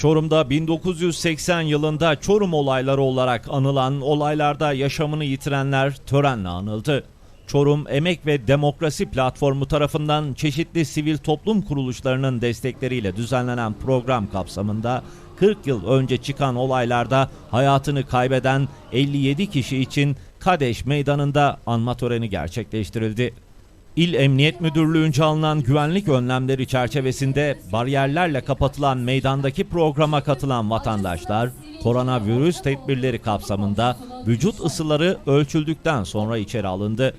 Çorum'da 1980 yılında Çorum olayları olarak anılan olaylarda yaşamını yitirenler törenle anıldı. Çorum Emek ve Demokrasi Platformu tarafından çeşitli sivil toplum kuruluşlarının destekleriyle düzenlenen program kapsamında 40 yıl önce çıkan olaylarda hayatını kaybeden 57 kişi için Kadeş Meydanı'nda anma töreni gerçekleştirildi. İl Emniyet Müdürlüğü'nce alınan güvenlik önlemleri çerçevesinde bariyerlerle kapatılan meydandaki programa katılan vatandaşlar koronavirüs tedbirleri kapsamında vücut ısıları ölçüldükten sonra içeri alındı.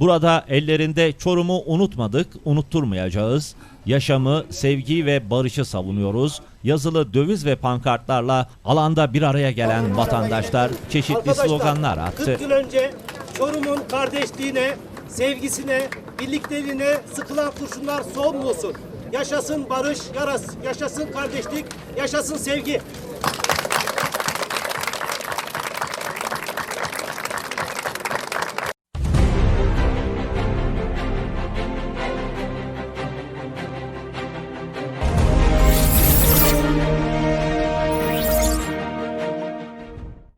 Burada ellerinde Çorum'u unutmadık, unutturmayacağız. Yaşamı, sevgi ve barışı savunuyoruz. Yazılı döviz ve pankartlarla alanda bir araya gelen vatandaşlar çeşitli sloganlar attı. 40 yıl önce Çorum'un kardeşliğine, sevgisine, birlikteliğine sıkılan kurşunlar son bulsun. Yaşasın barış, yaras- yaşasın kardeşlik, yaşasın sevgi.